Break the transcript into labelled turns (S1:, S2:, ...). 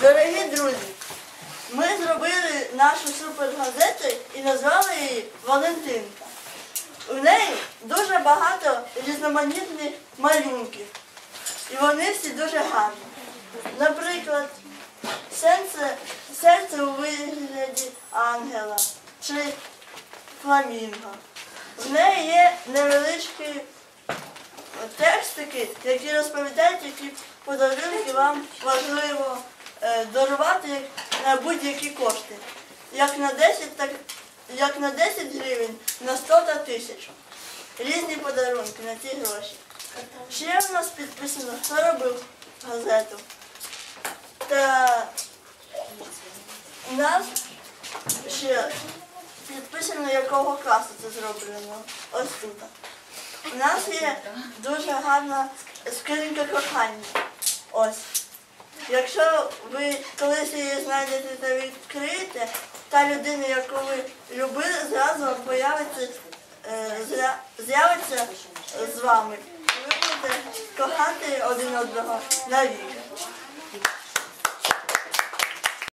S1: Дорогі друзі, ми зробили нашу супергазету і назвали її Валентинка. У неї дуже багато різноманітних малюнків. І вони всі дуже гарні. Наприклад, серце, серце у вигляді ангела чи фламінго. В неї є невеличкі текстики, які розповідають, які подарунки вам важливо дарувати на будь-які кошти. Як на 10, так як на 10 гривень, на 100 та тисяч. Різні подарунки на ці гроші. Ще в нас підписано, хто робив газету. Та у нас ще підписано, якого класу це зроблено. Ось тут. У нас є дуже гарна скринька кохання. Ось. Якщо ви колись її знайдете та відкриєте, та людина, яку ви любили, зразу вам появиться, е, з'явиться з вами. Ви будете кохати один одного навіки.